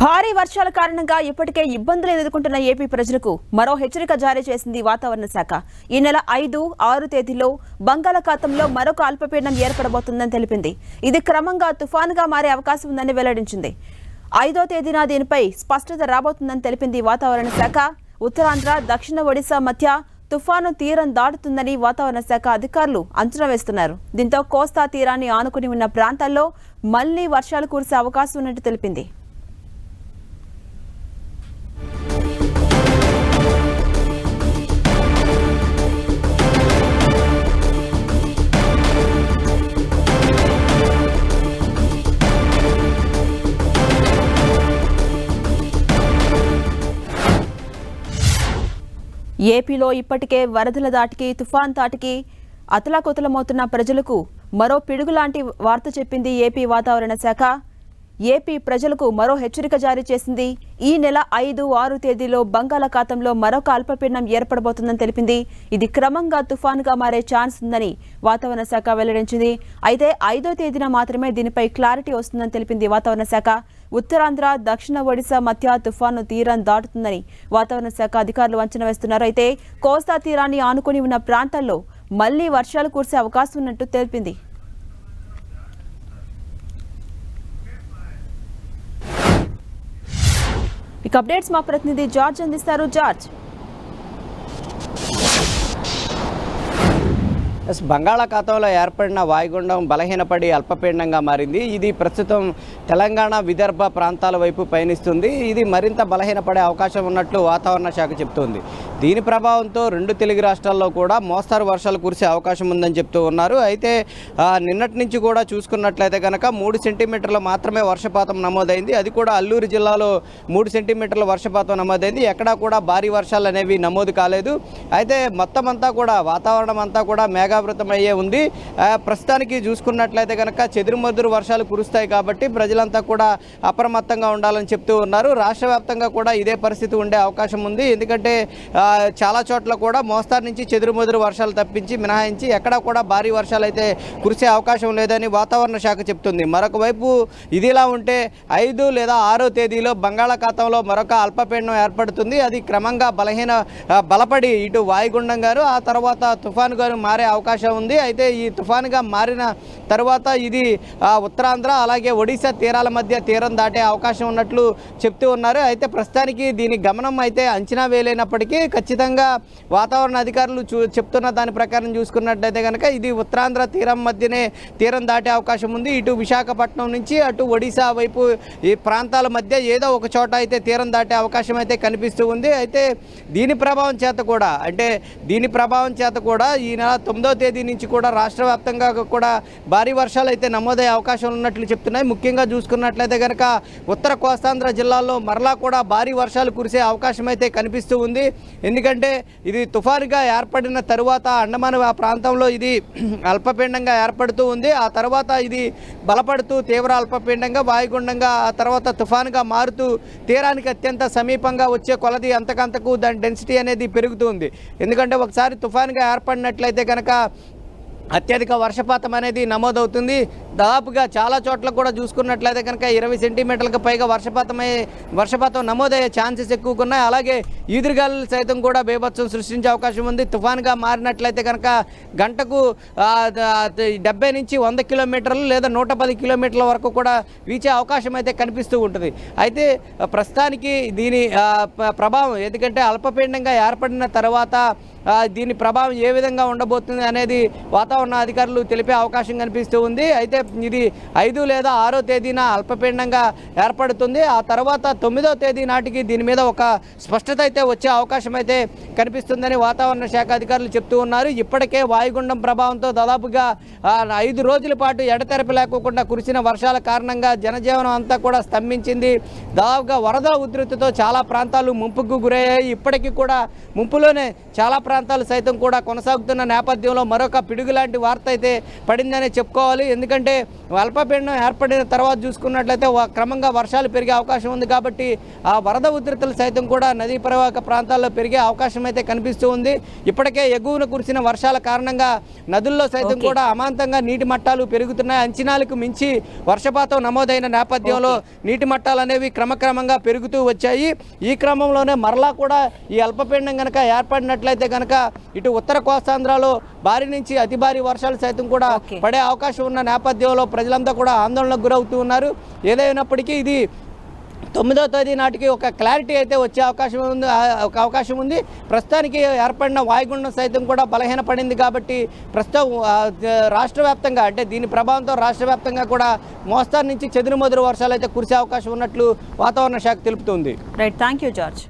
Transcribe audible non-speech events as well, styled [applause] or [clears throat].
భారీ వర్షాల కారణంగా ఇప్పటికే ఇబ్బందులు ఎదుర్కొంటున్న ఏపీ ప్రజలకు మరో హెచ్చరిక జారీ చేసింది వాతావరణ శాఖ. ఈ నెల ఐదు ఆరు తేదీలో బంగాళాఖాతంలో మరొక అల్పపీడనం ఏర్పడబోతుందని తెలిపింది. ఇది క్రమంగా తుఫానుగా మారే అవకాశం ఉందని వెల్లడించింది. ఐదో తేదీన దీనిపై స్పష్టత రాబోతుందని తెలిపింది వాతావరణ శాఖ. ఉత్తరాంధ్ర దక్షిణ ఒడిశా మధ్య తుఫాను తీరం దాటుతుందని వాతావరణ శాఖ అధికారులు అంచనా వేస్తున్నారు. దీంతో కోస్తా తీరాన్ని ఆనుకుని ఉన్న ప్రాంతాల్లో మళ్ళీ వర్షాలు కురిసే అవకాశం ఉన్నట్టు తెలిపింది. ఏపీలో ఇప్పటికే వరదల దాటికి తుఫాన్ తాటికి అతలాకుతలమవుతున్న ప్రజలకు మరో పిడుగు లాంటి వార్త చెప్పింది ఏపీ వాతావరణ శాఖ. ఏపీ ప్రజలకు మరో హెచ్చరిక జారీ చేసింది. ఈ నెల ఐదు ఆరు తేదీలో బంగాళాఖాతంలో మరొక అల్పపీడనం ఏర్పడబోతుందని తెలిపింది. ఇది క్రమంగా తుఫానుగా మారే ఛాన్స్ ఉందని వాతావరణ శాఖ వెల్లడించింది. అయితే ఐదో తేదీన మాత్రమే దీనిపై క్లారిటీ వస్తుందని తెలిపింది వాతావరణ శాఖ. ఉత్తరాంధ్ర దక్షిణ ఒడిశా మధ్య తుఫాను తీరం దాటుతుందని వాతావరణ శాఖ అధికారులు అంచనా వేస్తున్నారు. అయితే కోస్తా తీరాన్ని ఆనుకుని ఉన్న ప్రాంతాల్లో మళ్ళీ వర్షాలు కురిసే అవకాశం ఉన్నట్టు తెలిపింది. ఇక అప్డేట్స్ మా ప్రతినిధి జార్జ్ అందిస్తారు. జార్జ్. ఎస్ బంగాళాఖాతంలో ఏర్పడిన వాయుగుండం బలహీనపడి అల్పపీడనంగా మారింది. ఇది ప్రస్తుతం తెలంగాణ విదర్భ ప్రాంతాల వైపు పయనిస్తుంది. ఇది మరింత బలహీనపడే అవకాశం ఉన్నట్లు వాతావరణ శాఖ చెబుతోంది. దీని ప్రభావంతో రెండు తెలుగు రాష్ట్రాల్లో కూడా మోస్తారు వర్షాలు కురిసే అవకాశం ఉందని చెప్తూ ఉన్నారు. అయితే నిన్నటి నుంచి కూడా చూసుకున్నట్లయితే కనుక మూడు సెంటీమీటర్లు మాత్రమే వర్షపాతం నమోదైంది. అది కూడా అల్లూరు జిల్లాలో మూడు సెంటీమీటర్ల వర్షపాతం నమోదైంది. ఎక్కడా కూడా భారీ వర్షాలు అనేవి నమోదు కాలేదు. అయితే మొత్తం అంతా కూడా వాతావరణం అంతా కూడా మేఘావృతం అయ్యే ఉంది. ప్రస్తుతానికి చూసుకున్నట్లయితే కనుక చెదురుమదురు వర్షాలు కురుస్తాయి కాబట్టి ప్రజలంతా కూడా అప్రమత్తంగా ఉండాలని చెప్తూ ఉన్నారు. రాష్ట్ర వ్యాప్తంగా కూడా ఇదే పరిస్థితి ఉండే అవకాశం ఉంది. ఎందుకంటే చాలా చోట్ల కూడా మోస్తారు నుంచి చెదురుమదురు వర్షాలు తప్పించి మినహాయించి ఎక్కడా కూడా భారీ వర్షాలు అయితే కురిసే అవకాశం లేదని వాతావరణ శాఖ చెప్తుంది. మరొక వైపు ఇదిలా ఉంటే ఐదు లేదా ఆరో తేదీలో బంగాళాఖాతంలో మరొక అల్పపీడనం ఏర్పడుతుంది. అది క్రమంగా బలహీన బలపడి ఇటు వాయుగుండం గారు ఆ తర్వాత తుఫానుగాను మారే అవకాశం ఉంది. అయితే ఈ తుఫానుగా మారిన తర్వాత ఇది ఉత్తరాంధ్ర అలాగే ఒడిశా తీరాల మధ్య తీరం దాటే అవకాశం ఉన్నట్లు చెప్తూ ఉన్నారు. అయితే ప్రస్తుతానికి దీని గమనం అయితే అంచనా వేయలేనప్పటికీ ఖచ్చితంగా వాతావరణ అధికారులు చూ చెప్తున్న దాని ప్రకారం చూసుకున్నట్టయితే కనుక ఇది ఉత్తరాంధ్ర తీరం మధ్యనే తీరం దాటే అవకాశం ఉంది. ఇటు విశాఖపట్నం నుంచి అటు ఒడిశా వైపు ఈ ప్రాంతాల మధ్య ఏదో ఒక చోట అయితే తీరం దాటే అవకాశం అయితే కనిపిస్తూ ఉంది. అయితే దీని ప్రభావం చేత కూడా అంటే దీని ప్రభావం చేత కూడా ఈ నెల తొమ్మిదో తేదీ నుంచి కూడా రాష్ట్ర వ్యాప్తంగా కూడా భారీ వర్షాలు అయితే నమోదయ్యే అవకాశం ఉన్నట్లు చెప్తున్నాయి. ముఖ్యంగా చూసుకున్నట్లయితే కనుక ఉత్తర కోస్తాంధ్ర జిల్లాలో మరలా కూడా భారీ వర్షాలు కురిసే అవకాశం అయితే కనిపిస్తూ ఉంది. ఎందుకంటే ఇది తుఫానుగా ఏర్పడిన తరువాత అండమాన్ ఆ ప్రాంతంలో ఇది [clears throat] అల్పపీండంగా ఏర్పడుతూ ఉంది. ఆ తర్వాత ఇది బలపడుతూ తీవ్ర అల్పపీండంగా వాయుగుండంగా ఆ తర్వాత తుఫానుగా మారుతూ తీరానికి అత్యంత సమీపంగా వచ్చే కొలది అంతకంతకు దాని డెన్సిటీ అనేది పెరుగుతుంది ఎందుకంటే ఒకసారి తుఫానుగా ఏర్పడినట్లయితే కనుక అత్యధిక వర్షపాతం అనేది నమోదవుతుంది. దాదాపుగా చాలా చోట్ల కూడా చూసుకున్నట్లయితే కనుక ఇరవై సెంటీమీటర్లకు పైగా వర్షపాతమయ్యే వర్షపాతం నమోదయ్యే ఛాన్సెస్ ఎక్కువకున్నాయి. అలాగే ఈదురుగాలు సైతం కూడా బేభత్సం సృష్టించే అవకాశం ఉంది. తుఫాన్గా మారినట్లయితే కనుక గంటకు డెబ్బై నుంచి వంద కిలోమీటర్లు లేదా నూట పది కిలోమీటర్ల వరకు కూడా వీచే అవకాశం అయితే కనిపిస్తూ ఉంటుంది. అయితే ప్రస్తుతానికి దీని ప్రభావం ఎందుకంటే అల్పపీండంగా ఏర్పడిన తర్వాత దీని ప్రభావం ఏ విధంగా ఉండబోతుంది అనేది వాతావరణ అధికారులు తెలిపే అవకాశం కనిపిస్తూ ఉంది. అయితే ఇది ఐదు లేదా ఆరో తేదీన అల్పపీడనంగా ఏర్పడుతుంది. ఆ తర్వాత తొమ్మిదో తేదీ నాటికి దీని మీద ఒక స్పష్టత అయితే వచ్చే అవకాశం అయితే కనిపిస్తుందని వాతావరణ శాఖ అధికారులు చెప్తూ ఉన్నారు. ఇప్పటికే వాయుగుండం ప్రభావంతో దాదాపుగా ఐదు రోజుల పాటు ఎడతెరపి లేకోకుండా కురిసిన వర్షాల కారణంగా జనజీవనం అంతా కూడా స్తంభించింది. దాదాపుగా వరద ఉధృతితో చాలా ప్రాంతాలు ముంపుకు గురయ్యాయి. ఇప్పటికీ కూడా ముంపులోనే చాలా ప్రాంతాలు ప్రాంతాలు సైతం కూడా కొనసాగుతున్న నేపథ్యంలో మరొక పిడుగు లాంటి వార్త అయితే పడిందనే చెప్పుకోవాలి. ఎందుకంటే అల్పపీడనం ఏర్పడిన తర్వాత చూసుకున్నట్లయితే క్రమంగా వర్షాలు పెరిగే అవకాశం ఉంది కాబట్టి ఆ వరద ఉధృతులు సైతం కూడా నదీ పరివాహక ప్రాంతాల్లో పెరిగే అవకాశం అయితే కనిపిస్తూ ఉంది. ఇప్పటికే ఎగువన కురిసిన వర్షాల కారణంగా నదుల్లో సైతం కూడా అమాంతంగా నీటి మట్టాలు పెరుగుతున్నాయి. అంచనాలకు మించి వర్షపాతం నమోదైన నేపథ్యంలో నీటి మట్టాలు అనేవి క్రమక్రమంగా పెరుగుతూ వచ్చాయి. ఈ క్రమంలోనే మరలా కూడా ఈ అల్పపీడనం కనుక ఏర్పడినట్లయితే కనుక ఇటు ఉత్తర కోస్తాంధ్రలో భారీ నుంచి అతి భారీ వర్షాలు సైతం కూడా. పడే అవకాశం ఉన్న నేపథ్యంలో ప్రజలంతా కూడా ఆందోళనకు గురవుతూ ఉన్నారు. ఏదైనప్పటికీ ఇది తొమ్మిదో తేదీ నాటికి ఒక క్లారిటీ అయితే వచ్చే అవకాశం ఉంది ఒక అవకాశం ఉంది. ప్రస్తుతానికి ఏర్పడిన వాయుగుండం సైతం కూడా బలహీనపడింది కాబట్టి ప్రస్తుతం రాష్ట్ర వ్యాప్తంగా అంటే దీని ప్రభావంతో రాష్ట్ర వ్యాప్తంగా కూడా మోస్తారు నుంచి చెదురుమదురు వర్షాలు అయితే కురిసే అవకాశం ఉన్నట్లు వాతావరణ శాఖ తెలుపుతుంది. Right thank you George